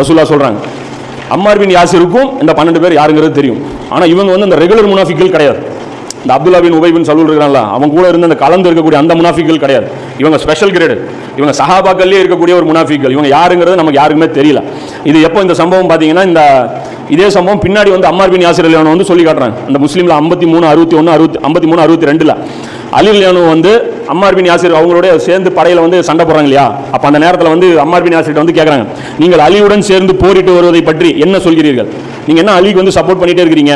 ரசூல்லா சொல்கிறாங்க அம்மார் பின் யாசிருக்கும் இந்த பன்னெண்டு பேர் யாருங்கிறது தெரியும். ஆனால் இவங்க வந்து இந்த ரெகுலர் முனாஃபிக்கள் கிடையாது. இந்த அப்துல்லா பின் உபை பின் சலூல் இருக்கிறாங்களா அவங்க கூட இருந்து அந்த கலந்து இருக்கக்கூடிய அந்த முனாஃபிக்கள் கிடையாது. இவங்க ஸ்பெஷல் கிரேடு இவங்க சஹாபாக்கள்லேயே இருக்கக்கூடிய ஒரு முனாஃபிக்கள் இவங்க யாருங்கிறது நமக்கு யாருக்குமே தெரியல. இது எப்போ இந்த சம்பவம் பார்த்தீங்கன்னா இந்த இதே சம்பவம் பின்னாடி வந்து அம்மார் பின் யாசிர் அலியானு வந்து சொல்லி காட்டுறாங்க. அந்த முஸ்லீமில் ஐம்பத்தி மூணு அறுபத்தி ஒன்று அறுபத்தி ஐம்பத்தி மூணு அறுபத்தி ரெண்டில். அலி வந்து அம்மார் பின் யாசிர் அவங்களோட சேர்ந்து படையில் வந்து சண்டை போடுறாங்க இல்லையா? அப்போ அந்த நேரத்தில் வந்து அம்மார் பின் வந்து கேட்குறாங்க நீங்கள் அலியுடன் சேர்ந்து போரிட்டு வருவதை பற்றி என்ன சொல்கிறீர்கள்? நீங்கள் என்ன அலிக்கு வந்து சப்போர்ட் பண்ணிகிட்டே இருக்கிறீங்க?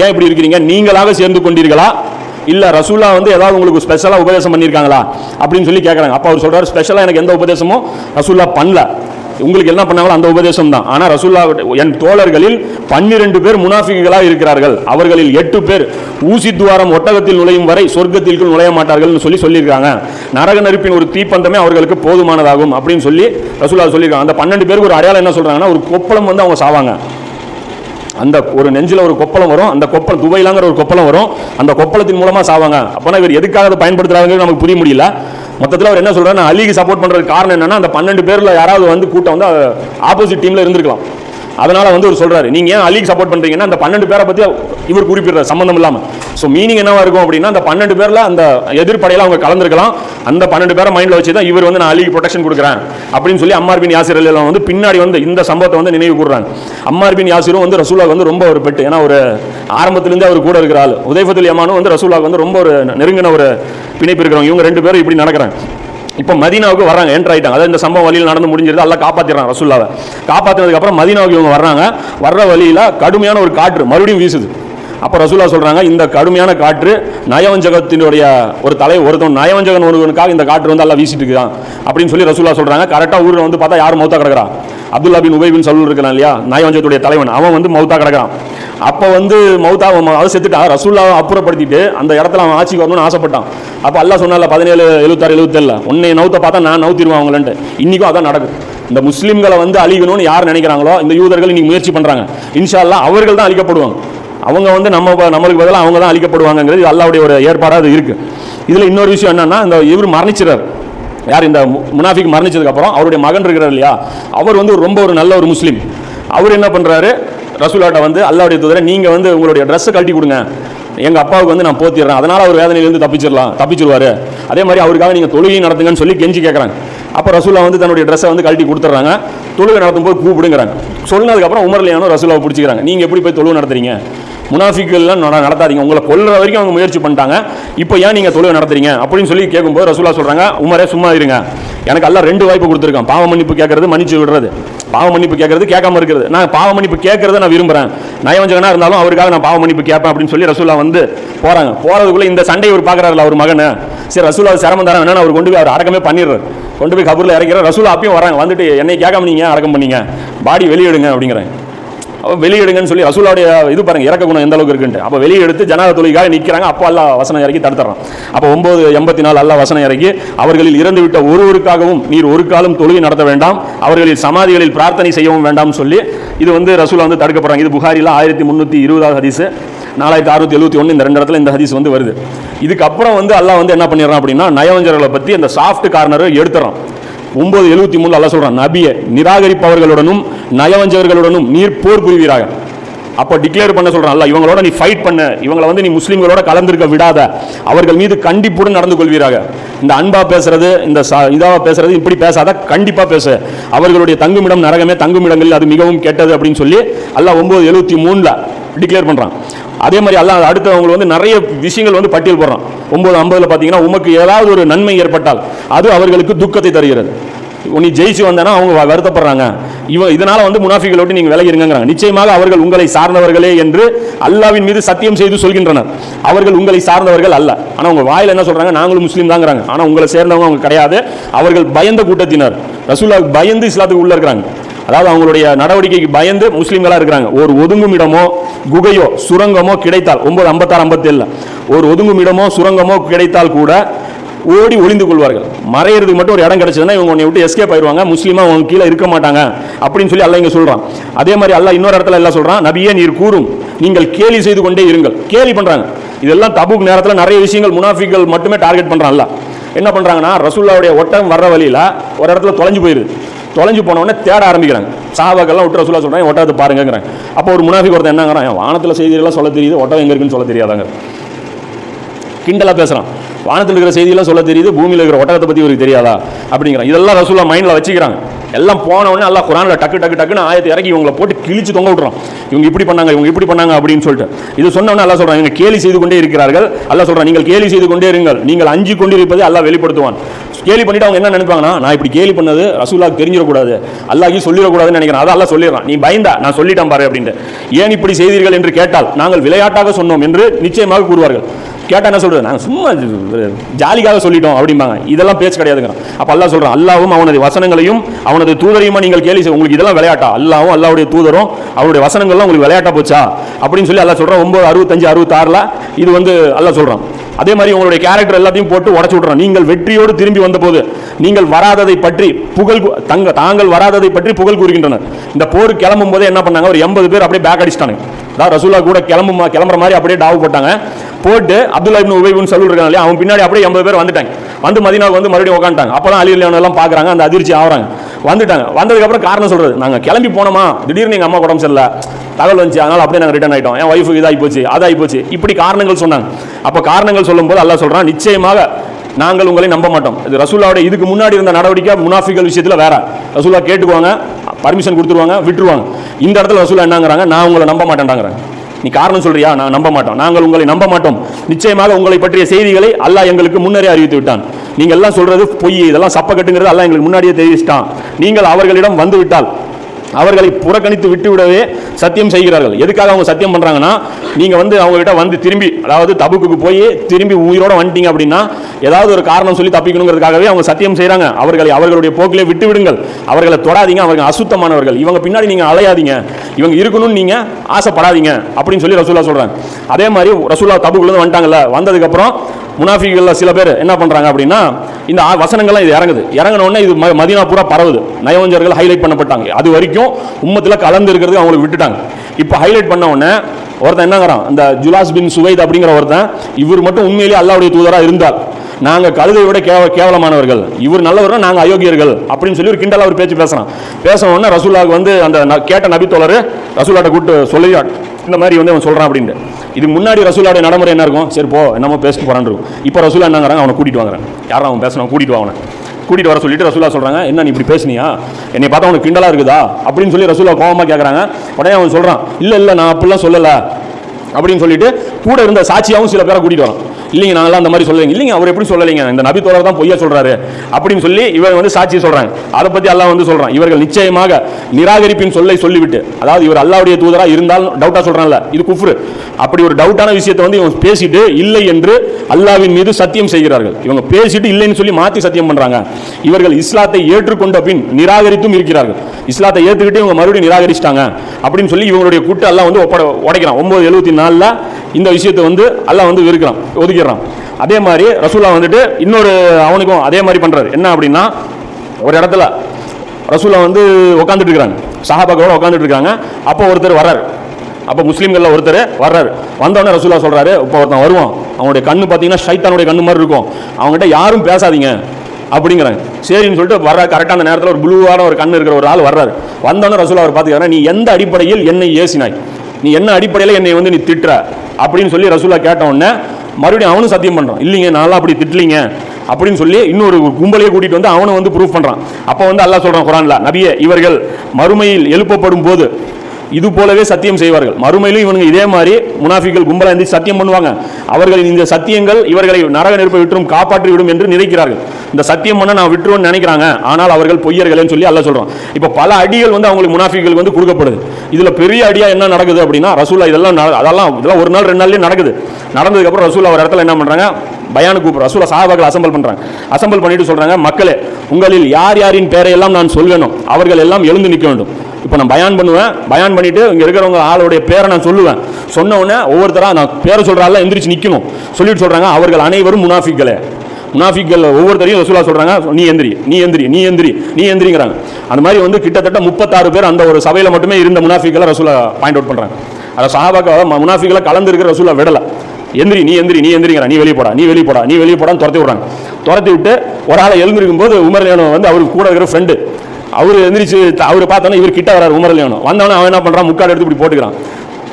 ஏன் இப்படி இருக்கிறீங்க? நீங்களாக சேர்ந்து கொண்டீர்களா? இல்லை ரசூலா வந்து ஏதாவது உங்களுக்கு ஸ்பெஷலாக உபதேசம் பண்ணியிருக்காங்களா? அப்படின்னு சொல்லி கேட்குறாங்க அப்போ அவர் சொல்கிறார் ஸ்பெஷலாக எனக்கு எந்த உபதேசமும் ரசூலா பண்ணல. உங்களுக்கு என்ன பண்ணாங்களோ அந்த உபதேசம் தான் ஆனால் ரசூல்லா என் தோழர்களில் பன்னிரண்டு பேர் முனாஃபிகளாக இருக்கிறார்கள். அவர்களில் எட்டு பேர் ஊசி துவாரம் ஒட்டகத்தில் நுழையும் வரை சொர்க்கத்திற்குள் நுழைய மாட்டார்கள்னு சொல்லி சொல்லியிருக்காங்க. நரக நெருப்பின் ஒரு தீப்பந்தமே அவர்களுக்கு போதுமானதாகும் அப்படின்னு சொல்லி ரசூல்லா சொல்லியிருக்காங்க. அந்த பன்னெண்டு பேருக்கு ஒரு அடையாளம் என்ன சொல்கிறாங்கன்னா ஒரு கொப்பளம் வந்து அவங்க சாவாங்க. அந்த ஒரு நெஞ்சில் ஒரு கொப்பளம் வரும் அந்த கொப்பளம் துவைலாங்கிற ஒரு கொப்பளம் வரும் அந்த கொப்பளத்தின் மூலமாக சாவாங்க. அப்போனா இவர் எதுக்காக அதை பயன்படுத்துகிறாங்க நமக்கு புரிய முடியல. மொத்தத்தில் அவர் என்ன சொல்கிறார் நான் அலிக்கு சப்போர்ட் பண்ணுறதுக்கு காரணம் என்னன்னா அந்த பன்னெண்டு பேரில் யாராவது வந்து கூட்டம் வந்து ஆப்போசிட் டீமில் இருந்திருக்கலாம். அதனால வந்து அவர் சொல்றாரு நீங்க ஏன் அலிக்கு சப்போர்ட் பண்றீங்கன்னா அந்த பன்னெண்டு பேரை பத்தி இவர் குறிப்பிடுறாரு சம்பந்தம் இல்லாம. ஸோ மீனிங் என்னவா இருக்கும் அப்படின்னா அந்த பன்னெண்டு பேர்ல அந்த எதிர்ப்படையில அவங்க கலந்துருக்கலாம். அந்த பன்னெண்டு பேரை மைண்ட்ல வச்சு தான் இவர் வந்து நான் அலிக்கு ப்ரொடெக்ஷன் கொடுக்குறேன். அப்படின்னு சொல்லி அம்மார் பின் யாசிர் வந்து பின்னாடி வந்து இந்த சம்பவத்தை வந்து நினைவு கூடுறாங்க அம்மார் பின் யாசிரும் வந்து ரசூலா வந்து ரொம்ப ஒரு பெட்டு. ஏன்னா ஒரு ஆரம்பத்திலிருந்தே அவர் கூட இருக்கிற ஆள். உதயபத்துல் யமானும் வந்து ரசூலாவுக்கு வந்து ரொம்ப ஒரு நெருங்கின ஒரு பிணைப்பு இருக்கிறவங்க. இவங்க ரெண்டு பேரும் இப்படி நடக்கிறாங்க. இப்போ மதினாவுக்கு வராங்க என்டர் ஆகிட்டாங்க அதாவது இந்த சம்பவம் வழியில் நடந்து முடிஞ்சிருது. எல்லாம் காப்பாற்றிடுறாங்க ரசூல்லாவை. காப்பாற்றினதுக்கப்புறம் மதினாவுக்கு இவங்க வர்றாங்க. வர்ற வழியில் கடுமையான ஒரு காற்று மறுபடியும் வீசுது. அப்போ ரசூலா சொல்கிறாங்க இந்த கடுமையான காற்று நயவஞ்சகத்தினுடைய ஒரு தலை ஒருத்தன் நயவஞ்சகன் ஒருவனுக்காக இந்த காற்று வந்து எல்லாம் வீசிட்டு இருக்குதான் அப்படின்னு சொல்லி ரசூல்லா சொல்கிறாங்க கரெக்டாக ஊரில் வந்து பார்த்தா யார் மௌத்தா கிடக்கிறா? அப்துல்லா பின் உபைபின் இருக்கிறான் இல்லையா? நயவஞ்சகத்துடைய தலைவன். அவன் வந்து மௌத்தா கிடக்கிறான். அப்போ வந்து மௌத்தா அவன் அதை செத்துட்டா. ரசூல்லாவை அப்புறப்படுத்திட்டு அந்த இடத்துல அவன் ஆட்சிக்கு வரணும்னு ஆசைப்பட்டான். அப்போ அல்லா சொன்னால பதினேழு எழுபத்தாறு எழுபத்தேழில் உன்னை நவுத்த பார்த்தா நான் நவுத்திடுவேன் அவங்களன்ட்டு. இன்றைக்கும் அதான் நடக்கும் இந்த முஸ்லீம்களை வந்து அழிக்கணும்னு யார் நினைக்கிறாங்களோ இந்த யூதர்கள் இன்னைக்கு முயற்சி பண்ணுறாங்க இன்ஷா அவர்கள் தான் அழிக்கப்படுவாங்க. அவங்க வந்து நம்ம நம்மளுக்கு பதிலாக அவங்க தான் அழிக்கப்படுவாங்கங்கிறது இது அல்லாவுடைய ஒரு ஏற்பாடாக அது இருக்கு. இதில் இன்னொரு விஷயம் என்னன்னா இந்த இவர் மரணிச்சிறார். யார் இந்த மு- முனாஃபிக் மரணிச்சதுக்கப்புறம் அவருடைய மகன் இருக்கிறார் இல்லையா? அவர் வந்து ரொம்ப ஒரு நல்ல ஒரு முஸ்லீம். அவர் என்ன பண்ணுறாரு ரசூலாட்டை வந்து அல்லாவுடைய தூதரை நீங்கள் வந்து உங்களுடைய ட்ரெஸ்ஸை கழட்டி கொடுங்க. எங்கள் அப்பாவுக்கு வந்து நான் போத்திடுறேன். அதனால் அவர் வேதனையிலேருந்து தப்பிச்சிடலாம் தப்பிச்சிருவார். அதே மாதிரி அவருக்காக நீங்கள் தொழுகை நடத்துங்கன்னு சொல்லி கெஞ்சி கேட்குறாங்க அப்போ ரசூலா வந்து தன்னுடைய ட்ரெஸ்ஸை வந்து கழட்டி கொடுத்துட்றாங்க. தொழுகை நடத்தும் போது கூப்பிடுங்கிறாங்க சொன்னதுக்கப்புறம் உமர்லியானோ ரசூலாவை பிடிச்சிக்கிறாங்க. நீங்கள் எப்படி போய் தொழுகை நடத்துறீங்க? முனாஃபிக்கெல்லாம் நட- நடத்தாதீங்க. உங்களை கொல்ற வரைக்கும் அவங்க முயற்சி பண்ணிட்டாங்க. இப்போ ஏன் நீங்கள் தொழுவை நடத்துறீங்க? அப்படின்னு சொல்லி கேட்கும்போது ரசூலா சொல்கிறாங்க உமரே சும்மா இருங்க. எனக்கு எல்லாம் ரெண்டு வாய்ப்பு கொடுத்துருக்கான். பாவ மன்னிப்பு கேட்கறது மன்னிச்சு விடுறது. பாவ மன்னிப்பு கேட்கறது கேட்காம இருக்கிறது. நான் பாவ மன்னிப்பு கேட்கறத நான் விரும்புறேன். நயவஞ்சகனா இருந்தாலும் அவருக்காக நான் பாவ மன்னிப்பு கேட்பேன் அப்படின்னு சொல்லி ரசூலா வந்து போகிறாங்க போகிறதுக்குள்ளே இந்த சண்டை இவர் பார்க்கறாருல அவர் மகன். சரி ரசூலா சிரமம் தரேன் வேணா அவர் கொண்டு போய் அவர் அடக்கமே பண்ணிடுறாரு. கொண்டு போய் கபூரில் இறக்கிற ரசூலா அப்பயும் வராங்க வந்துட்டு என்னை கேட்காம நீங்க அடக்கம் பண்ணீங்க? பாடி வெளியிடுங்க அப்படிங்கிறேன். அப்போ வெளியிடுங்கன்னு சொல்லி ரசூலாவுடைய இது பாருங்க இறக்க குணம் எந்த அளவுக்கு இருக்குன்ட்டு. அப்போ வெளியெடுத்து ஜனாத தொழிலுக்காக நிற்கிறாங்க அப்போ அல்லா வசனம் இறக்கி தடுத்துறான். அப்போ ஒன்பது எண்பத்தி நாலு அல்லா வசனம் இறக்கி அவர்களில் இறந்து விட்ட ஒருவருக்காகவும் நீர் ஒரு காலம் தொழுகை நடத்த வேண்டாம் அவர்களில் சமாதிகளில் பிரார்த்தனை செய்யவும் வேண்டாம் சொல்லி இது வந்து ரசூலா வந்து தடுக்கப்படுறாங்க. இது புகாரில ஆயிரத்தி முந்நூற்றி இருபதாவது ஹதீஸு நாலாயிரத்தி அறுநூத்தி எழுபத்தி ஒன்று இந்த ரெண்டு இடத்துல இந்த ஹதீஸ் வந்து வருது. இதுக்கப்புறம் வந்து அல்லாஹ் வந்து என்ன பண்ணிடுறான் அப்படின்னா நயவஞ்சர்களை பற்றி அந்த சாஃப்ட் கார்னரை எடுத்துறான் ஒன்பது எழுபத்தி மூணு அல்ல சொல்றான் நபியை நிராகரிப்பவர்களுடனும் நயவஞ்சகர்களுடனும் நீர் போர் புரிவீராக. அப்போ டிக்ளேர் பண்ண சொல்கிறான் அல்ல இவங்களோட நீ ஃபைட் பண்ண. இவங்களை வந்து நீ முஸ்லீம்களோட கலந்துருக்க விடாத. அவர்கள் மீது கண்டிப்புடன் நடந்து கொள்வீராக. இந்த அன்பாக பேசுறது இந்த ச- இதாக பேசுறது இப்படி பேசாத கண்டிப்பாக பேசு. அவர்களுடைய தங்குமிடம் நரகமே தங்குமிடங்கள் அது மிகவும் கெட்டது அப்படின்னு சொல்லி அல்ல ஒம்பது எழுபத்தி மூணில் டிக்ளேர் பண்ணுறான் அதே மாதிரி அல்லாஹ் அடுத்து அவங்களுக்கு வந்து நிறைய விஷயங்கள் வந்து பட்டியல் போடுறான். ஒன்பது ஐம்பதில் பார்த்தீங்கன்னா உமக்கு ஏதாவது ஒரு நன்மை ஏற்பட்டால் அது அவர்களுக்கு துக்கத்தை தருகிறது. நீ ஜெயிச்சு வந்தனா அவங்க வருத்தப்படுறாங்க. இவ இதனால வந்து முனாஃபிகளை விட்டு நீங்க விலகிருங்கிறாங்க நிச்சயமாக அவர்கள் உங்களை சார்ந்தவர்களே என்று அல்லாவின் மீது சத்தியம் செய்து சொல்கின்றனர். அவர்கள் உங்களை சார்ந்தவர்கள் அல்ல. ஆனா உங்க வாயில என்ன சொல்றாங்க? நாங்களும் முஸ்லீம் தாங்கிறாங்க. ஆனா உங்களை சேர்ந்தவங்க அவங்க கிடையாது. அவர்கள் பயந்த கூட்டத்தினர். ரசூல்லா பயந்து இஸ்லாத்துக்கு உள்ள இருக்கிறாங்க. அதாவது அவங்களுடைய நடவடிக்கைக்கு பயந்து முஸ்லீம்களா இருக்கிறாங்க. ஒரு ஒதுங்கும் இடமோ குகையோ சுரங்கமோ கிடைத்தால் ஒன்பது ஐம்பத்தாறு ஐம்பத்தேழுல ஒரு ஒதுங்கும் இடமோ சுரங்கமோ கிடைத்தால் கூட ஓடி ஒளிந்து கொள்வார்கள். மறையிறதுக்கு மட்டும் ஒரு இடம் கிடைச்சதுன்னா இவங்க உன்னை விட்டு எஸ்கேப் ஆயிடுவாங்க முஸ்லீமா அவங்க கீழே இருக்க மாட்டாங்க. அப்படின்னு சொல்லி அல்ல இங்கே சொல்கிறான் அதே மாதிரி அல்ல இன்னொரு இடத்துல எல்லாம் சொல்கிறான் நபியே நீர் கூறும். நீங்கள் கேலி செய்து கொண்டே இருங்கள். கேலி பண்ணுறாங்க இதெல்லாம் தபுக் நேரத்தில் நிறைய விஷயங்கள் முனாஃபிகள் மட்டுமே டார்கெட் பண்றான் என்ன பண்ணுறாங்கன்னா ரசூல்லாவுடைய ஒட்டம் வர்ற வழியில ஒரு இடத்துல தொலைஞ்சு போயிடுது தொலைஞ்சு போனவொடனே தேட ஆரம்பிக்கிறாங்க. சாபாக்கெல்லாம் விட்டு ரசூலா சொல்கிறாங்க ஒட்டத்தை பாருங்கிறாங்க அப்போ ஒரு முனாஃபிக் ஒருத்தன் என்னங்கிறான் வானத்தில் செய்தியெல்லாம் சொல்ல தெரியுது ஒட்டம் எங்கே இருக்குன்னு சொல்ல தெரியாதாங்க. கிண்டலாக பேசுகிறான் வானத்தில் இருக்கிற செய்தியெல்லாம் சொல்ல தெரியுது பூமியில் இருக்கிற ஒட்டகத்தை பற்றி இவருக்கு தெரியாதா? அப்படிங்கிறான் இதெல்லாம் ரசூலா மைண்டில் வச்சுக்கிறாங்க. எல்லாம் போனவொடனே எல்லாம் குரானில் டக்கு டக்கு டக்குன்னு ஆயத்தை இறக்கி இவங்களை போட்டு கிழிச்சு தொங்க விட்றோம் இவங்க இப்படி பண்ணாங்க இவங்க இப்படி பண்ணாங்க அப்படின்னு சொல்லிட்டு. இது சொன்ன நல்லா சொல்கிறாங்க இவங்க கேலி செய்து கொண்டே இருக்கிறார்கள். அல்லாஹ் சொல்றான் நீங்கள் கேலி செய்து கொண்டே இருங்கள். நீங்கள் அஞ்சு கொண்டிருப்பதை எல்லாம் வெளிப்படுத்துவான். கேலி பண்ணிட்டு அவங்க என்ன நினைப்பாங்கன்னா நான் இப்படி கேலி பண்ணது ரசூலாக்கு தெரிஞ்சிடக்கூடாது. அல்லாஹி சொல்லிடக்கூடாதுன்னு நினைக்கிறேன். அதை சொல்லிடுறான். நீ பயந்தா நான் சொல்லிட்டேன் பாரு அப்படின்ட்டு. ஏன் இப்படி செய்தீர்கள் என்று கேட்டால் நாங்கள் விளையாட்டாக சொன்னோம் என்று நிச்சயமாக கூறுவார்கள். கேட்டால் என்ன சொல்கிறது நாங்கள் சும்மா ஜாலிக்காக சொல்லிட்டோம் அப்படிம்பாங்க. இதெல்லாம் பேச்சு கிடையாதுங்கிறான். அப்போ அல்லா சொல்கிறான் அல்லாவும் அவனது வசனங்களையும் அவனது தூதரையுமா நீங்கள் கேள்வி செய் உங்களுக்கு இதெல்லாம் விளையாட்டா? அல்லாவும் அல்லாவுடைய தூதரும் அவருடைய வசனங்கள்லாம் உங்களுக்கு விளையாட்டா போச்சா? அப்படின்னு சொல்லி அல்லா சொல்கிறான் ஒம்பது அறுபத்தஞ்சு அறுபத்தாறில் இது வந்து அல்லா சொல்கிறான் அதே மாதிரி உங்களுடைய கேரக்டர் எல்லாத்தையும் போட்டு உடச்சு விட்றான் நீங்கள் வெற்றியோடு திரும்பி வந்தபோது நீங்கள் வராததை பற்றி புகழ் தங்க தாங்கள் வராததை பற்றி புகழ் கூறுகின்றனர். இந்த போர் கிளம்பும் போதே என்ன பண்ணாங்க? ஒரு எண்பது பேர் அப்படியே பேக் அடிச்சிட்டாங்க அதான் ரசூலா கூட கிளம்புமா கிளம்புற மாதிரி அப்படியே டாவு போட்டாங்க. போட்டு அப்துல்லா இப்னு உபைபுன்னு சொல்லி இருக்காங்க இல்லையா? அவன் பின்னாடி அப்படியே எண்பது பேர் வந்துட்டாங்க. வந்து மதினாவுக்கு வந்து மறுபடியும் உட்காந்துட்டாங்க அப்பதான் அலி எல்லாம் பார்க்குறாங்க அந்த அதிர்ச்சி ஆகுறாங்க. வந்துட்டாங்க. வந்ததுக்கப்புறம் காரணம் சொல்கிறது நாங்கள் கிளம்பி போனோமா? திடீர்னு எங்கள் அம்மா உடம்பு சரியில்லை. தகவல் வந்துச்சு அதனால் அப்படியே நாங்கள் ரிட்டர்ன் ஆகிட்டோம் என் ஒய்ஃபு இதாகி போச்சு அதாகி போச்சு. இப்படி காரணங்கள் சொன்னாங்க. அப்போ காரணங்கள் சொல்லும்போது அல்லா சொல்கிறான் நிச்சயமாக நாங்கள் உங்களை நம்ப மாட்டோம். இது ரசூல்லாவோட இதுக்கு முன்னாடி இருந்த நடவடிக்கை முனாஃபிகள் விஷயத்தில் வேற. ரசூலா கேட்டுக்குவாங்க பர்மிஷன் கொடுத்துருவாங்க விட்டுருவாங்க. இந்த இடத்துல ரசூலா என்னங்கிறாங்க? நான் உங்களை நம்ப மாட்டேன்டாங்கிறாங்க நீ காரணம் சொல்றியா? நான் நம்ப மாட்டோம். நாங்கள் உங்களை நம்ப மாட்டோம். நிச்சயமாக உங்களை பற்றிய செய்திகளை அல்லாஹ் எங்களுக்கு முன்னரே அறிவித்து விட்டான். நீங்கள் எல்லாம் சொல்றது பொய் இதெல்லாம் சப்ப கட்டுங்கிறது அல்லாஹ் எங்களுக்கு முன்னாடியே தெரிவிச்சிட்டான். நீங்கள் அவர்களிடம் வந்து விட்டால் அவர்களை புறக்கணித்து விட்டுவிடவே சத்தியம் செய்கிறார்கள். எதுக்காக அவங்க சத்தியம் பண்ணுறாங்கன்னா நீங்கள் வந்து அவங்ககிட்ட வந்து திரும்பி அதாவது தபுக்கு போய் திரும்பி உயிரோட வந்துட்டீங்க அப்படின்னா ஏதாவது ஒரு காரணம் சொல்லி தப்பிக்கணுங்கிறதுக்காகவே அவங்க சத்தியம் செய்கிறாங்க அவர்களை அவர்களுடைய போக்கிலே விட்டு விடுங்கள் அவர்களை தொடாதீங்க. அவர்கள் அசுத்தமானவர்கள். இவங்க பின்னாடி நீங்கள் அலையாதீங்க. இவங்க இருக்கணும்னு நீங்கள் ஆசைப்படாதீங்க அப்படின்னு சொல்லி ரசூலா சொல்கிறாங்க அதே மாதிரி ரசூலா தபுக்குள்ள வந்துட்டாங்கல்ல வந்ததுக்கப்புறம் முனாஃபிகளில் சில பேர் என்ன பண்ணுறாங்க அப்படின்னா இந்த ஆ- வசனங்கள்லாம் இது இறங்குது. இறங்கினோடனே இது ம- பூரா பரவுது. நயவஞ்சர்கள் ஹைலைட் பண்ணப்பட்டாங்க. அது வரைக்கும் உம்மத்தில் கலந்து இருக்கிறது அவங்களுக்கு விட்டுட்டாங்க. இப்போ ஹைலைட் பண்ண உடனே ஒருத்தன் என்னங்கிறான் இந்த ஜுலாஸ் பின் சுவைத் அப்படிங்கிற ஒருத்தன் இவர் மட்டும் உண்மையிலேயே அல்லாவுடைய தூதராக இருந்தார். நாங்கள் கழுதை விட கேவ கேவலமானவர்கள். இவர் நல்லவர்கள் நாங்கள் அயோக்கியர்கள். அப்படின்னு சொல்லி ஒரு கிண்டலாக ஒரு பேச்சு பேசுகிறான் பேச உடனே ரசூலாவுக்கு வந்து அந்த ந- கேட்ட நபித்தோழர் ரசூலாட்ட கூட்டு சொல்லி இந்த மாதிரி வந்து அவன் சொல்கிறான் அப்படின்ட்டு. இது முன்னாடி ரசூலாவுடைய நடைமுறை என்ன இருக்கும்? சரி போ என்னமோ பேசிட்டு போறான்னு இருக்கும். இப்போ ரசூலா என்னங்கிறாங்க அவனை கூட்டிட்டு வாங்குறேன். யாரும் அவன் பேசணும் கூட்டிட்டு வாங்கினேன் கூட்டிட்டு வர சொல்லிட்டு ரசூலா சொல்றாங்க என்ன நீ இப்படி பேசுனியா? என்னை பார்த்தா உனக்கு கிண்டலா இருக்குதா? அப்படின்னு சொல்லி ரசூலா கோபமாக கேட்குறாங்க உடனே அவன் சொல்றான் இல்லை இல்லை நான் அப்படிலாம் சொல்லலை. அப்படின்னு சொல்லிட்டு கூட இருந்த சாட்சியாவும் சில பேரை கூட்டிட்டு வரான். இல்லைங்க நாங்களாம் அந்த மாதிரி சொல்லலைங்க. இல்லைங்க அவர் எப்படி சொல்லலைங்க. இந்த நபி தோழர் தான் பொய்யா சொல்றாரு. அப்படின்னு சொல்லி இவர் வந்து சாட்சி சொல்றாங்க. அதை பத்தி அல்லாஹ் வந்து சொல்றான். இவர்கள் நிச்சயமாக நிராகரிப்பின் சொல்லை சொல்லிவிட்டு அதாவது இவர் அல்லாவுடைய தூதரா இருந்தாலும் டவுட்டா சொல்றான்ல இது குஃப்ரு. அப்படி ஒரு டவுட்டான விஷயத்தை வந்து இவங்க பேசிட்டு இல்லை என்று அல்லாவின் மீது சத்தியம் செய்கிறார்கள். இவங்க பேசிட்டு இல்லைன்னு சொல்லி மாத்தி சத்தியம் பண்றாங்க. இவர்கள் இஸ்லாத்தை ஏற்றுக்கொண்ட பின் நிராகரித்தும் இருக்கிறார்கள். இஸ்லாத்தை ஏற்றுக்கிட்டு இவங்க மறுபடியும் நிராகரிச்சிட்டாங்க. அப்படின்னு சொல்லி இவங்களுடைய கூட்டம் எல்லாம் வந்து ஒப்பட உடைக்கிறான். ஒன்பது எழுபத்தி நாலில் இந்த விஷயத்தை வந்து அல்லாஹ் வந்து வெறுக்கிறான் ஒதுக்கிடுறான். அதே மாதிரி ரசூலா வந்துட்டு இன்னொரு அவனுக்கும் அதே மாதிரி பண்ணுறாரு என்ன அப்படின்னா ஒரு இடத்துல ரசூலா வந்து உட்காந்துட்டு இருக்கிறாங்க. சஹாபாக்களோட உட்காந்துட்டு இருக்காங்க. அப்போ ஒருத்தர் வர்றாரு. அப்போ முஸ்லீம்களில் ஒருத்தர் வர்றாரு. வந்தவொடனே ரசூலா சொல்கிறாரு இப்போ ஒருத்தன் வருவான். அவனுடைய கண்ணு பார்த்தீங்கன்னா ஷைத்தானுடைய கண்ணு மாதிரி இருக்கும். அவங்ககிட்ட யாரும் பேசாதீங்க. அப்படிங்கிறாங்க. சரின்னு சொல்லிட்டு வர்ற கரெக்டான அந்த நேரத்தில் ஒரு ப்ளூவான ஒரு கண்ணு இருக்கிற ஒரு ஆள் வர்றாரு. வந்தோடனே ரசூலா அவர் பார்த்துக்கிறாரு நீ எந்த அடிப்படையில் என்னை ஏசினாய்? நீ என்ன அடிப்படையில் என்னை வந்து நீ திட்டுற? அப்படின்னு சொல்லி ரசூலா கேட்ட உடனே மறுபடியும் அவனும் சத்தியம் பண்ணுறான் இல்லைங்க நான்லாம் அப்படி திட்டலீங்க. அப்படின்னு சொல்லி இன்னொரு கும்பலையே கூட்டிட்டு வந்து அவனை வந்து ப்ரூஃப் பண்ணுறான் அப்போ வந்து அல்லா சொல்கிறான் குரான்ல நபியே இவர்கள் மறுமையில் எழுப்பப்படும் போது இது போலவே சத்தியம் செய்வார்கள். மறுமையிலும் இவனுங்க இதே மாதிரி முனாஃபிகள் கும்பலா இருந்து சத்தியம் பண்ணுவாங்க. அவர்களின் இந்த சத்தியங்கள் இவர்களை நரக நெருப்பை விற்றும் காப்பாற்றி விடும் என்று நினைக்கிறார்கள். இந்த சத்தியம் பண்ண நான் விட்டுருவோம்னு நினைக்கிறாங்க. ஆனால் அவர்கள் பொய்யர்கள்னு சொல்லி அல்ல சொல்றான். இப்போ பல அடிகள் வந்து அவங்களுக்கு முனாஃபிகளுக்கு வந்து கொடுக்கப்படுது. இதுல பெரிய அடியா என்ன நடக்குது அப்படின்னா ரசூலா இதெல்லாம் அதெல்லாம் இதெல்லாம் ஒரு நாள் ரெண்டு நாள்லயே நடக்குது. நடந்ததுக்கு அப்புறம் ரசூலா ஒரு இடத்துல என்ன பண்றாங்க? பயானு கூப்பிடுற ரசூலா சாபாக்கள் அசம்பல் பண்றாங்க. அசம்பல் பண்ணிட்டு சொல்றாங்க மக்களே உங்களில் யார் யாரின் பெயரையெல்லாம் நான் சொல்லணும்? அவர்கள் எல்லாம் எழுந்து நிற்க வேண்டும். இப்போ நான் பயான் பண்ணுவேன். பயான் பண்ணிவிட்டு இங்கே இருக்கிறவங்க ஆளுடைய பேரை நான் சொல்லுவேன். சொன்னவுடனே ஒவ்வொருத்தராக நான் பேரை சொல்கிறாள் எந்திரிச்சு நிற்கணும் சொல்லிட்டு சொல்கிறாங்க அவர்கள் அனைவரும் முனாஃபிக்களே. முனாஃபிக்கள் ஒவ்வொருத்தரையும் ரசூலா சொல்கிறாங்க நீ எந்திரி நீ எந்திரி நீ எந்திரி நீ எந்திரிங்கிறாங்க. அந்த மாதிரி வந்து கிட்டத்தட்ட முப்பத்தாறு பேர் அந்த ஒரு சபையில் மட்டுமே இருந்த முனாஃபிக்களை ரசூலா பாயிண்ட் அவுட் பண்ணுறாங்க அதை சஹாபாக்க முனாஃபிக்களை கலந்துருக்கிற ரசூலா விடலை. எந்திரி நீ எந்திரி நீ எந்திரிங்கிற நீ வெளியே போடா நீ வெளியே போடா நீ வெளியே போடான்னு துரத்தி விட்றாங்க. துரத்தி விட்டு ஒரு ஆளை எழுந்திருக்கும் போது உமர் வந்து அவருக்கு கூட இருக்கிற ஃப்ரெண்டு அவர் எந்திரிச்சு அவர் பார்த்தோன்னே இவர் கிட்ட வராரு உமர் லியோனோ வந்தவொடனே அவன் என்ன பண்ணுறான் முக்காடு எடுத்து இப்படி போட்டுக்கிறான்.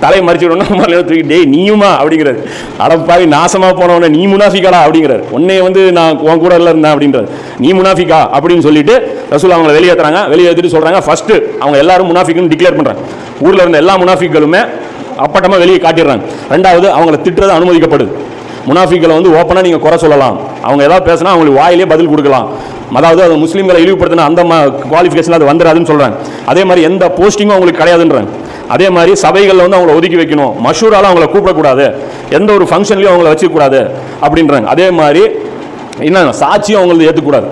தலையை மறிச்சு விடணும் உமர் லியோனோ தூக்கி டேய் நீயுமா? அப்படிங்கிறாரு. அடப்பாவி நாசமாக போனவனே நீ முனாஃபிக்காடா? அப்படிங்கிறாரு. உன்னைய வந்து நான் உன் கூட இல்லை இருந்தேன் அப்படின்றாரு. நீ முனாஃபிக்கா? அப்படின்னு சொல்லிட்டு ரசூல் அவங்களை வெளியேற்றுறாங்க வெளியேற்றிட்டு சொல்கிறாங்க ஃபர்ஸ்ட் அவங்க எல்லாரும் முனாஃபிக்குன்னு டிக்ளேர் பண்ணுறாங்க ஊரில் இருந்த எல்லா முனாஃபிக்களுமே அப்பட்டமாக வெளியே காட்டிடுறாங்க. ரெண்டாவது அவங்கள திட்டுறது அனுமதிக்கப்படுது. முனாஃபிக்களை வந்து ஓப்பனாக நீங்கள் குறை சொல்லலாம். அவங்க ஏதாவது பேசினா அவங்களுக்கு வாயிலே பதில் கொடுக்கலாம். அதாவது அது முஸ்லீம்களை இழிவுபடுத்தின அந்த குவாலிஃபிகேஷன் அது வந்துடாதுன்னு சொல்கிறாங்க அதே மாதிரி எந்த போஸ்டிங்கும் அவங்களுக்கு கிடையாதுன்றாங்க அதே மாதிரி சபைகளில் வந்து அவங்கள ஒதுக்கி வைக்கணும். மஷூரால் அவங்கள கூப்பிடக்கூடாது. எந்த ஒரு ஃபங்க்ஷன்லையும் அவங்கள வச்சுக்கூடாது அப்படின்றாங்க அதே மாதிரி என்ன சாட்சியும் அவங்களுக்கு ஏற்றுக்கூடாது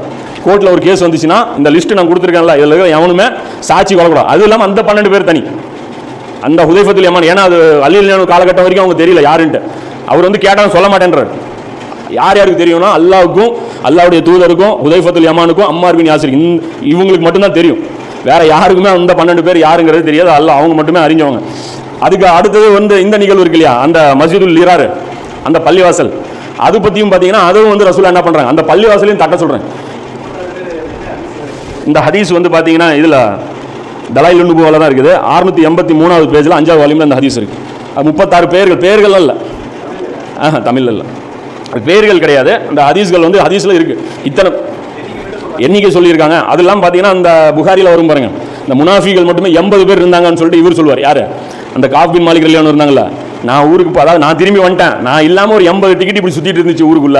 கோர்ட்டில் ஒரு கேஸ் வந்துச்சுன்னா இந்த லிஸ்ட்டு நான் கொடுத்துருக்கேன்ல இதில் இருக்கிற எவனுமே சாட்சி கொள்ளக்கூடாது அது இல்லாமல் அந்த பன்னெண்டு பேர் தனி. அந்த உதயபத்தில் யமான் ஏன்னா அது அலில் காலகட்டம் வரைக்கும் அவங்க தெரியல யாருன்ட்டு. அவர் வந்து கேட்டாலும் சொல்ல மாட்டேன்றார். யார் யாருக்கு தெரியும்னா அல்லாவுக்கும் அல்லாவுடைய தூதருக்கும் ஹுதைஃபத்துல் யமானுக்கும் அம்மார் பின் யாசிர். இந்த இவங்களுக்கு மட்டும்தான் தெரியும். வேற யாருக்குமே அந்த பன்னெண்டு பேர் யாருங்கிறது தெரியாது. அல்ல அவங்க மட்டுமே அறிஞ்சவங்க. அதுக்கு அடுத்தது வந்து இந்த நிகழ்வு இருக்கு இல்லையா? அந்த மஸ்ஜிதுல் லீராரு அந்த பள்ளிவாசல். அது பற்றியும் பார்த்தீங்கன்னா அதுவும் வந்து ரசூலா என்ன பண்ணுறாங்க அந்த பள்ளிவாசலையும் தட்ட சொல்கிறேன் இந்த ஹதீஸ் வந்து பார்த்தீங்கன்னா இதில் தலாயில் நுபுவில் தான் இருக்குது. அறுநூத்தி எண்பத்தி மூணாவது பேஜில் அஞ்சாவது வால்யூமில் அந்த ஹதீஸ் இருக்குது அது முப்பத்தாறு பேர்கள் பேர்கள் இல்லை ஆஹா தமிழில் இல்லை. பேர்கள் கிடையாது. அந்த ஹதீஸ்கள் வந்து ஹதீஸில் இருக்குது இத்தனை எண்ணிக்கை சொல்லியிருக்காங்க. அதெல்லாம் பார்த்தீங்கன்னா அந்த புகாரியில் வரும் பாருங்கள் இந்த முனாஃபிகள் மட்டுமே எண்பது பேர் இருந்தாங்கன்னு சொல்லிட்டு இவர் சொல்லுவார். யார்? அந்த காஃபின் மாலிக் கல்யாணம் இருந்தாங்கல்ல. நான் ஊருக்கு அதாவது நான் திரும்பி வந்துட்டேன். நான் இல்லாமல் ஒரு எண்பது டிக்கெட் இப்படி சுற்றிட்டு இருந்துச்சு ஊருக்குள்ள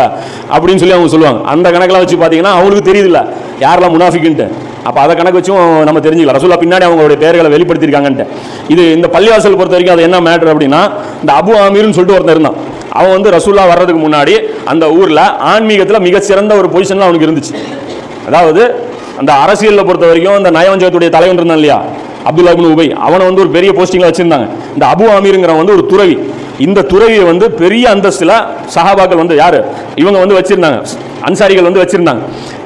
அப்படின்னு சொல்லி அவங்க சொல்லுவாங்க. அந்த கணக்கெல்லாம் வச்சு பார்த்தீங்கன்னா அவங்களுக்கு தெரியுதுல்ல. யாரெல்லாம் முனாஃபிக்குன்ட்டு? அப்போ அதை கணக்கு வச்சும் நம்ம தெரிஞ்சுக்கலாம். ரசூலா பின்னாடி அவங்களுடைய பேர்களை வெளிப்படுத்தியிருக்காங்கன்ட்டு. இது இந்த பள்ளிவாசல் பொறுத்த வரைக்கும் அது என்ன மேட்ரு அப்படின்னா இந்த அபு ஆமீர்னு சொல்லிட்டு ஒருத்தன் இருந்தான். அவன் வந்து ரசூல்லா வர்றதுக்கு முன்னாடி அந்த ஊரில் ஆன்மீகத்தில் மிகச்சிறந்த ஒரு பொசிஷனில் அவனுக்கு இருந்துச்சு. அதாவது அந்த அரசியலில் பொறுத்த வரைக்கும் அந்த நயவஞ்சகத்துடைய தலைவன் இருந்தான் இல்லையா? அப்துல்லா இப்னு உபை. அவனை வந்து ஒரு பெரிய போஸ்டிங்கில் வச்சிருந்தாங்க. இந்த அபு ஆமீருங்கிறவன் வந்து ஒரு துறவி. இந்த துறவியை வந்து பெரிய அந்தஸ்தில் சஹாபாக்கள் வந்து யார்? இவங்க வந்து வச்சிருந்தாங்க. அன்சாரிகள் வந்து வச்சிருந்தாங்க.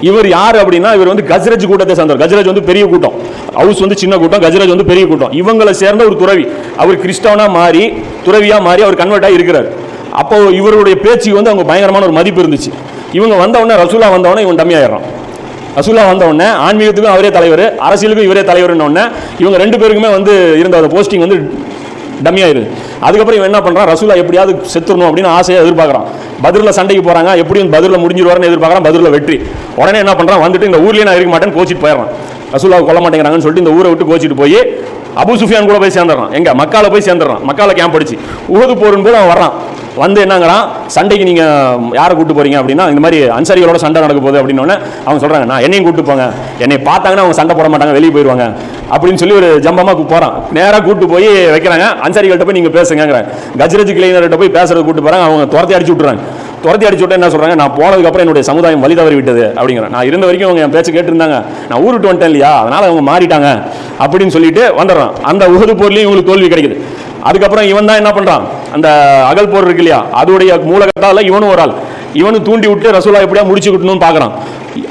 இவர் யார் அப்படின்னா இவர் வந்து கஜ்ரஜ் கூட்டத்தை சேர்ந்தவர். கஜ்ரஜ் வந்து பெரிய கூட்டம். ஹவுஸ் வந்து சின்ன கூட்டம் கஜ்ரஜ் வந்து பெரிய கூட்டம். இவங்களை சேர்ந்த ஒரு துறவி. அவர் கிறிஸ்டவனாக மாறி துறவியாக மாறி அவர் கன்வெர்ட்டாக இருக்கிறார். அப்போ இவருடைய பேச்சுக்கு வந்து அவங்க பயங்கரமான ஒரு மதிப்பு இருந்துச்சு. இவங்க வந்தவொடனே ரசூலா வந்தவொடனே இவன் டம்மியாயிடுறான் ரசூலா வந்தவொடனே ஆன்மீகத்துக்கும் அவரே தலைவர் அரசியலுக்கும் இவரே தலைவர்னோடனே இவங்க ரெண்டு பேருக்குமே வந்து இருந்த அந்த போஸ்டிங் வந்து டம்மியாயிருது அதுக்கப்புறம் இவன் என்ன பண்ணுறான் ரசூலா எப்படியாவது செத்துடணும் அப்படின்னு ஆசையாக எதிர்பார்க்குறான். பதிரில் சண்டைக்கு போகிறாங்க எப்படியும் பதிரில் முடிஞ்சிருவாருன்னு எதிர்பார்க்குறான் பதிரில் வெற்றி. உடனே என்ன பண்ணுறான் வந்துட்டு இந்த ஊர்லேயே நான் இருக்க மாட்டேன்னு கோச்சிட்டு போயிடுறான். ரசூலாவை கொல்ல மாட்டேங்கிறாங்கன்னு சொல்லிட்டு இந்த ஊரை விட்டு கோச்சிட்டு போய் அபு சுஃபியான் கூட போய் சேர்ந்துடுறான். எங்கே? மக்கால போய் சேர்ந்துடுறான். மக்கால கேம்ப் அடிச்சு. உகது போரும் போது அவன் வர்றான். வந்து என்னங்கிறான்? சண்டைக்கு நீங்கள் யாரை கூட்டு போறீங்க அப்படின்னா இந்த மாதிரி அன்சாரிகளோட சண்டை நடக்க போகுது அப்படின்னு அவங்க சொல்கிறாங்க நான் என்னையும் கூட்டு போங்க. என்னை பார்த்தாங்கன்னா அவங்க சண்டை போட மாட்டாங்க வெளியே போயிடுவாங்க. அப்படின்னு சொல்லி ஒரு ஜம்பமாக போகிறான் நேராக கூப்பிட்டு கூட்டு போய் வைக்கிறாங்க. அன்சாரிகள்கிட்ட போய் நீங்கள் பேசுங்கிறாங்க கஜ்ரஜ் கிளைனர்கிட்ட போய் பேசுறது கூட்டு போகிறாங்க அவங்க துரத்தி அடிச்சு விட்டுறாங்க. துரத்தி அடிச்சு விட்டு என்ன சொல்றாங்க? நான் போனதுக்கு அப்புறம் என்னுடைய சமுதாயம் வழி தவறி விட்டது அப்படிங்கிறேன் நான் இருந்த வரைக்கும் அவங்க என் பேச்சு கேட்டிருந்தாங்க. நான் ஊர் விட்டு வந்துட்டேன் இல்லையா? அதனால அவங்க மாறிட்டாங்க அப்படின்னு சொல்லிட்டு வந்துடுறான். அந்த உகது பொருளையும் இவங்களுக்கு தோல்வி கிடைக்குது. அதுக்கப்புறம் இவன் தான் என்ன பண்றான்? அந்த அகல் போர் இருக்கு இல்லையா? அதோடைய மூலகத்தால இவனும் ஒரு ஆள். இவனு தூண்டி விட்டு ரசூலா எப்படியா முடிச்சு விட்டணும்னு பார்க்குறான்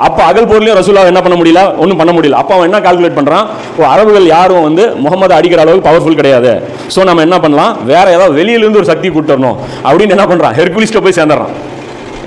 அப்போ அகல் பொருளையும் ரசூலா என்ன பண்ண முடியல? ஒன்றும் பண்ண முடியல. அப்போ அவன் என்ன கால்குலேட் பண்ணுறான் ஓ அரபுகள் யாரும் வந்து முகமது அடிக்கிற அளவுக்கு பவர்ஃபுல் கிடையாது. ஸோ நம்ம என்ன பண்ணலாம்? வேற ஏதாவது வெளியில இருந்து ஒரு சக்தி கூட்டணும் அப்படின்னு என்ன பண்ணுறான் ஹெர்குலிஸ்ட்டை போய் சேர்ந்துடுறான்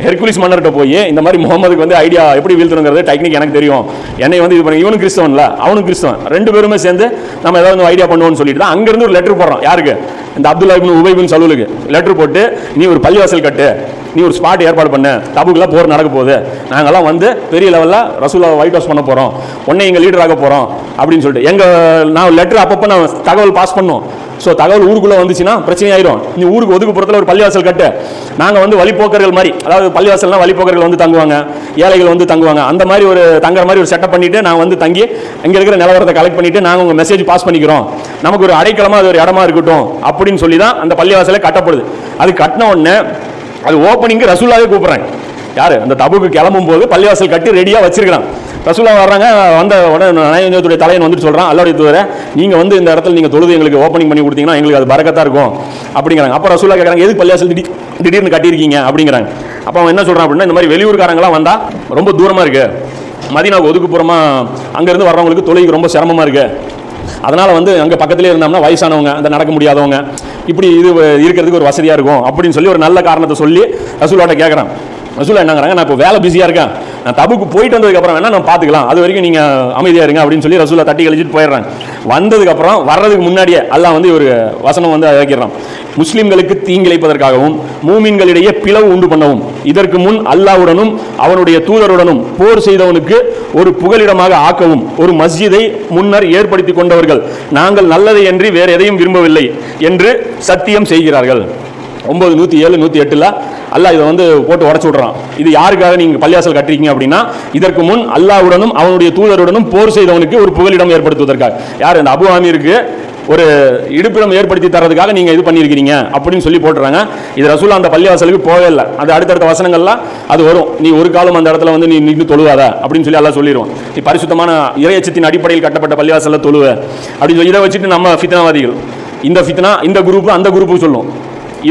ஹெர்குலிஸ் மன்னர்கிட்ட போய் இந்த மாதிரி முகமதுக்கு வந்து ஐடியா எப்படி வீழ்த்தணுங்கிறது டெக்னிக் எனக்கு தெரியும். என்னை வந்து இது பண்ணி. இவனும் கிறிஸ்தவன்ல அவனும் கிறிஸ்தவன். ரெண்டு பேருமே சேர்ந்து நம்ம ஏதாவது ஐடியா பண்ணுவோம்னு சொல்லிட்டு தான் அங்கேருந்து ஒரு லெட்டர் போடுறான். யாருக்கு? இந்த அப்துல்லா இபின் உபைபின் சலூலுக்கு. லெட்டர் போட்டு நீ ஒரு பள்ளிவாசல் கட்டு. நீ ஒரு ஸ்பாட் ஏற்பாடு பண்ண. தபுக்கெல்லாம் போர் நடக்க போகுது. நாங்கள்லாம் வந்து பெரிய லெவலில் ரசூலா ஒயிட் ஹவுஸ் பண்ண போகிறோம் உன்னை எங்கள் லீடர் ஆக போகிறோம் அப்படின்னு சொல்லிட்டு. எங்கள் நான் லெட்டர் அப்பப்போ நான் தகவல் பாஸ் பண்ணோம். ஸோ தகவல் ஊருக்குள்ளே வந்துச்சுன்னா பிரச்சனை ஆயிரும். நீ ஊருக்கு ஒதுக்குப்புறத்தில் ஒரு பள்ளிவாசல் கட்டு. நாங்கள் வந்து வழிப்போக்கர்கள் மாதிரி அதாவது பள்ளிவாசல்னா வழிபோக்கர்கள் வந்து தங்குவாங்க. ஏழைகள் வந்து தங்குவாங்க. அந்த மாதிரி ஒரு தங்குற மாதிரி ஒரு செட்டப் பண்ணிட்டு நான் வந்து தங்கி இங்கே இருக்கிற நிலவரத்தை கலெக்ட் பண்ணிவிட்டு நாங்கள் உங்கள் மெசேஜ் பாஸ் பண்ணிக்கிறோம். நமக்கு ஒரு அடைக்கலமாக அது ஒரு இடமா இருக்கட்டும் அப்படின்னு சொல்லி தான் அந்த பள்ளிவாசலே கட்டப்படுது. அது கட்டின உடனே அது ஓப்பனிங்க்கு ரசூலாவே கூப்பிட்றாங்க. யார்? அந்த தபுக்கு கிளம்பும் போது பள்ளிவாசல் கட்டி ரெடியாக வச்சிருக்கிறான். ரசூலா வர்றாங்க வந்த உடனே நயஞ்சத்துடைய தலையன் வந்துட்டு சொல்கிறான் அல்லோடைய தூர நீங்கள் வந்து இந்த இடத்துல நீங்கள் தொழுது எங்களுக்கு ஓப்பனிங் பண்ணி கொடுத்தீங்கன்னா எங்களுக்கு அது பறக்கத்தான் இருக்கும். அப்படிங்கிறாங்க. அப்போ ரசூலா கேட்குறாங்க எதுக்கு பள்ளிவாசல் திடீர் திடீர்னு கட்டியிருக்கீங்க? அப்படிங்கிறாங்க. அப்போ அவன் என்ன சொல்கிறான் அப்படின்னா இந்த மாதிரி வெளியூர்காரங்களாம் வந்தால் ரொம்ப தூரமாக இருக்குது மதினாவுக்கு ஒதுக்குப்புறமா அங்கேருந்து வர்றவங்களுக்கு தொழிலுக்கு ரொம்ப சிரமமாக இருக்குது அதனால வந்து அங்கே பக்கத்துலேயே இருந்தோம்னா வயசானவங்க அந்த நடக்க முடியாதவங்க இப்படி இது இருக்கிறதுக்கு ஒரு வசதியாக இருக்கும் அப்படின்னு சொல்லி ஒரு நல்ல காரணத்தை சொல்லி ரசூலோட்ட கேட்குறான் ரசூலா என்னங்கிறாங்க நான் இப்போ வேலை பிஸியாக இருக்கேன். நான் தபுக்கு போயிட்டு வந்ததுக்கப்புறம் வேணால் வேணா பார்த்துக்கலாம் அது வரைக்கும் நீங்கள் அமைதியாக இருங்க அப்படின்னு சொல்லி ரசூலா தட்டி கழிச்சிட்டு போயிடுறாங்க. வந்ததுக்கப்புறம் வர்றதுக்கு முன்னாடியே அல்லாஹ் வந்து ஒரு வசனம் வந்து இறக்கிறான் முஸ்லிம்களுக்கு தீங்கிழைப்பதற்காகவும் மூமின்களிடையே பிளவு உண்டு பண்ணவும் இதற்கு முன் அல்லாஹ்வுடனும் அவனுடைய தூதருடனும் போர் செய்தவனுக்கு ஒரு புகலிடமாக ஆக்கவும் ஒரு மஸ்ஜிதை முன்னர் ஏற்படுத்தி கொண்டவர்கள். நாங்கள் நல்லதை அன்றி வேறு எதையும் விரும்பவில்லை என்று சத்தியம் செய்கிறார்கள். ஒம்பது நூற்றி ஏழு நூற்றி எட்டில் அல்லாஹ் இதை வந்து போட்டு உடச்சு விட்றான். இது யாருக்காக நீங்கள் பள்ளியாசல் கட்டுறீங்க அப்படின்னா இதற்கு முன் அல்லாவுடனும் அவனுடைய தூதருடனும் போர் செய்தவனுக்கு ஒரு புகலிடம் ஏற்படுத்துவதற்காக. யார் இந்த அபு ஆமீருக்கு ஒரு இடுப்பிடம் ஏற்படுத்தி தரதுக்காக நீங்கள் இது பண்ணியிருக்கிறீங்க அப்படின்னு சொல்லி போட்டுறாங்க. இது ரசூலா அந்த பள்ளிவாசலுக்கு போகவே இல்லை. அது அடுத்தடுத்த வசனங்கள்லாம் அது வரும். நீ ஒரு காலம் அந்த இடத்துல வந்து நீ நின்று தொழுவாத அப்படின்னு சொல்லி எல்லாம் சொல்லிடுவோம் நீ பரிசுத்தமான இறையச்சத்தின் அடிப்படையில் கட்டப்பட்ட பள்ளிவாசலில் தொழுவ அப்படின்னு சொல்லி இதை வச்சுட்டு நம்ம ஃபித்னாவாதிகள் இந்த ஃபித்னா இந்த குரூப் அந்த குரூப்புக்கு சொல்லும்.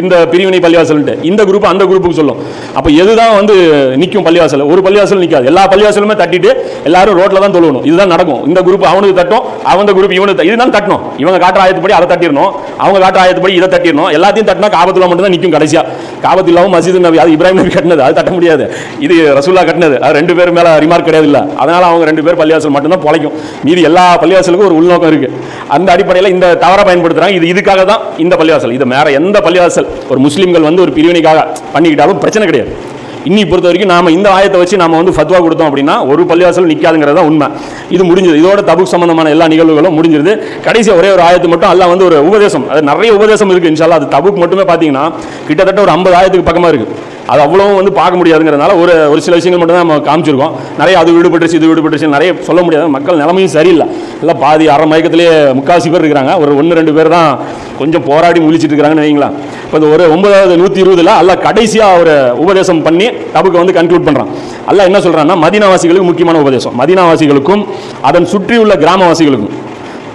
இந்த பிரிவினை பள்ளிவாசல்ட்டு இந்த குரூப் அந்த குரூப்புக்கு சொல்லும். அப்போ எதுதான் வந்து நிற்கும் பள்ளிவாசல்? ஒரு பள்ளிவாசல் நிற்காது எல்லா பள்ளிவாசலுமே தட்டிட்டு எல்லாரும் ரோட்டில் தான் தொழுவணும். இதுதான் நடக்கும். இந்த குரூப் அவனுக்கு தட்டும் அவன் குரூப் இவனுக்கு இதுதான் தட்டணும். இவங்க காட்டுற ஆயத்துப்படி அதை தட்டிடணும். அவங்க காட்டுற ஆயத்துப்படி இதை தட்டிடணும். எல்லாத்தையும் தட்டினா காபத்துல்லா மட்டும் தான் நிற்கும் கடைசியாக காபத்துல்லாவும் மஸ்ஜித் நபி அது இப்ராஹிம் நபி கட்டினது அது தட்ட முடியாது. இது ரசூல்லா கட்டினது. அது ரெண்டு பேர் மேலே ரிமார்க் கிடையாது இல்லை அதனால் அவங்க ரெண்டு பேர் பள்ளிவாசல் மட்டும்தான் பொழைக்கும். மீதி எல்லா பள்ளிவாசலுக்கும் ஒரு உள்நோக்கம் இருக்குது அந்த அடிப்படையில் இந்த தவறை பயன்படுத்துகிறாங்க இது இதுக்காக தான் இந்த பள்ளிவாசல். இது மேலே எந்த பள்ளிவாசல்? ஒரு முஸ்லீம்கள் வந்து ஒரு பிரிவினைக்காக பண்ணிக்கிட்டாலும் பிரச்சனை கிடையாது. இன்னி பொறுத்த வரைக்கும் நாம இந்த ஆயத்தை வச்சு நாம வந்து ஃபத்வா கொடுத்தோம் அப்படின்னா ஒரு பள்ளிவாசல் நிற்காதுங்கிறது தான் உண்மை. இது முடிஞ்சது. இதோட தபுக் சம்பந்தமான எல்லா நிகழ்வுகளும் முடிஞ்சிருது. கடைசி ஒரே ஒரு ஆயத்து மட்டும் அல்லாஹ் வந்து ஒரு உபதேசம். அது நிறைய உபதேசம் இருக்கு இன்ஷால்லா அது தபுக் மட்டுமே பார்த்தீங்கன்னா கிட்டத்தட்ட ஒரு ஐம்பது ஆயத்துக்கு பக்கமாக இருக்குது அது அவ்வளோவும் வந்து பார்க்க முடியாதுங்கிறதுனால ஒரு ஒரு சில விஷயங்கள் மட்டும் தான் நம்ம காமிச்சிருக்கோம். நிறைய அது விடுபட்டுருச்சு இது விடுபட்டுருச்சு நிறைய சொல்ல முடியாது. மக்கள் நிலைமையும் சரியில்லை. எல்லாம் பாதி அரை மயக்கத்திலேயே முக்காசி பேர் இருக்கிறாங்க. ஒரு ஒன்று ரெண்டு பேர் தான் கொஞ்சம் போராடி முழிச்சிட்டு இருக்கிறாங்கன்னு வைங்களா இப்போ இந்த ஒரு ஒன்பதாவது நூற்றி இருபதில் அல்ல கடைசியாக ஒரு உபதேசம் பண்ணி தபுக்கு வந்து கன்க்ளூட் பண்ணுறான் அல்ல என்ன சொல்கிறான்னா மதீனாவாசிகளுக்கு முக்கியமான உபதேசம். மதினாவாசிகளுக்கும் அதன் சுற்றியுள்ள கிராமவாசிகளுக்கும்.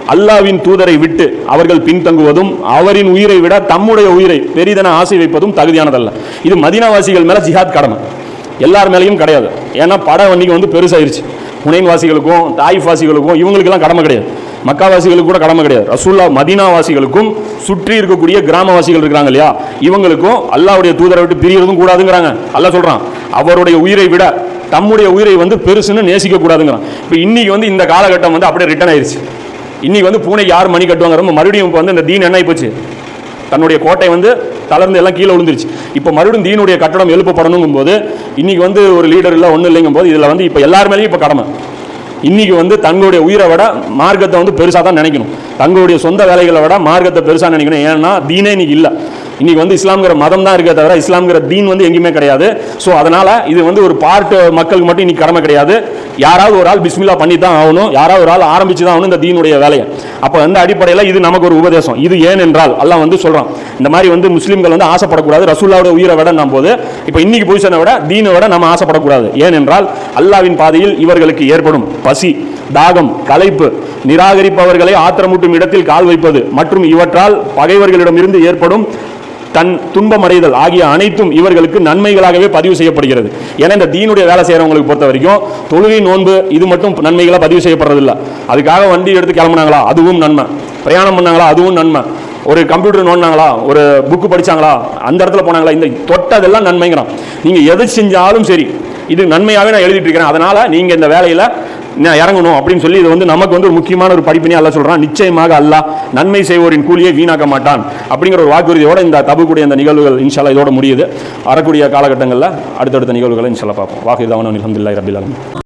அல்லாவின் தூதரை விட்டு அவர்கள் பின்தங்குவதும் அவரின் உயிரை விட தம்முடைய உயிரை பெரிதென ஆசை வைப்பதும் தகுதியானதல்ல. இது மதீனாவாசிகள் மேல ஜிஹாத் கடமை. எல்லார் மேலேயும் கிடையாது. ஏன்னா பட அன்றைக்கி வந்து பெருசாயிருச்சு. புனைன்வாசிகளுக்கும் வாசிகளுக்கும் வாசிகளுக்கும் இவங்களுக்கெல்லாம் கடமை கிடையாது. மக்காவாசிகளுக்கு கூட கடமை கிடையாது. ரசூல்லா மதினாவாசிகளுக்கும் சுற்றி இருக்கக்கூடிய கிராமவாசிகள் இருக்கிறாங்க இல்லையா? இவங்களுக்கும் அல்லாவுடைய தூதரை விட்டு பிரியறதும் கூடாதுங்கிறாங்க. அல்லா சொல்கிறான் அவருடைய உயிரை விட தம்முடைய உயிரை வந்து பெருசுன்னு நேசிக்க கூடாதுங்கிறான். இப்போ இன்னைக்கு வந்து இந்த காலகட்டம் வந்து அப்படியே ரிட்டர்ன் ஆயிருச்சு. இன்னைக்கு வந்து பூனைக்கு யார் மணி கட்டுவாங்க? ரொம்ப மறுபடியும் இப்போ வந்து இந்த தீன் என்ன போச்சு தன்னுடைய கோட்டை வந்து தளர்ந்து எல்லாம் கீழே விழுந்துருச்சு. இப்போ மறுபடியும் தீனுடைய கட்டடம் எழுப்பப்படணுங்கும் போது இன்னைக்கு வந்து ஒரு லீடர் இல்லை ஒன்றும் இல்லைங்கும் போது இதில் வந்து இப்போ எல்லாருமேலேயும் இப்போ கடமை. இன்றைக்கி வந்து தங்களுடைய உயிரை விட மார்க்கத்தை வந்து பெருசாக தான் நினைக்கணும். தங்களுடைய சொந்த வேலைகளை விட மார்க்கத்தை பெருசாக நினைக்கணும். ஏன்னா தீனே இன்னைக்கு இல்லை. இன்னைக்கு வந்து இஸ்லாம்ங்கிற மதம் தான் இருக்கே தவிர இஸ்லாம்ங்கிற தீன் வந்து எங்கேயுமே கிடையாது. ஸோ அதனால இது வந்து ஒரு பார்ட் மக்களுக்கு மட்டும் இன்னைக்கு கடமை கிடையாது. யாராவது ஒரு ஆள் பிஸ்மில்லா பண்ணி தான் ஆகணும். யாராவது ஒரு ஆள் ஆரம்பிச்சு தான் ஆகணும் இந்த தீனுடைய வேலையை. அப்போ அந்த அடிப்படையில் இது நமக்கு ஒரு உபதேசம். இது ஏன் என்றால் வந்து சொல்கிறோம் இந்த மாதிரி வந்து முஸ்லீம்கள் வந்து ஆசைப்படக்கூடாது. ரசூல்லாவோட உயிரை விட நம்ம போது இப்போ இன்னைக்கு பொசிஷனை விட தீனை விட நம்ம ஆசைப்படக்கூடாது. ஏனென்றால் அல்லாவின் பாதையில் இவர்களுக்கு ஏற்படும் பசி தாகம் களைப்பு நிராகரிப்பவர்களை ஆத்திரமூட்டும் இடத்தில் கால் வைப்பது மற்றும் இவற்றால் பகைவர்களிடமிருந்து ஏற்படும் தன் துன்பமடைதல் ஆகிய அனைத்தும் இவர்களுக்கு நன்மைகளாகவே பதிவு செய்யப்படுகிறது. ஏன்னா இந்த தீனுடைய வேலை செய்கிறவங்களுக்கு பொறுத்த வரைக்கும் தொழுகை நோன்பு இது மட்டும் நன்மைகளாக பதிவு செய்யப்படுறதில்ல. அதுக்காக வண்டி எடுத்து கிளம்புனாங்களா? அதுவும் நன்மை. பிரயாணம் பண்ணாங்களா? அதுவும் நன்மை. ஒரு கம்ப்யூட்டர் நோண்டினாங்களா? ஒரு புக்கு படிச்சாங்களா? அந்த இடத்துல போனாங்களா? இந்த தொட்டதெல்லாம் நன்மைங்கிறான். நீங்கள் எது செஞ்சாலும் சரி இது நன்மையாகவே நான் எழுதிட்டு இருக்கிறேன். அதனால் நீங்கள் இந்த வேலையில் இறங்கணும் அப்படின்னு சொல்லி இது வந்து நமக்கு வந்து ஒரு முக்கியமான ஒரு படிப்பினே அல்ல சொல்றான். நிச்சயமாக அல்ல நன்மை செய்வோரின் கூலியை வீணாக்க மாட்டான் அப்படிங்கிற ஒரு வாக்குறுதியோட இந்த தபுக்குடைய இந்த நிகழ்வுகள் இன்ஷால்லா இதோட முடியுது. வரக்கூடிய காலகட்டங்களில் அடுத்தடுத்த நிகழ்வுகளை இன்ஷால்லா பார்ப்போம். வாக்கு தவனம் அலமதுல்லாஹி ரபில்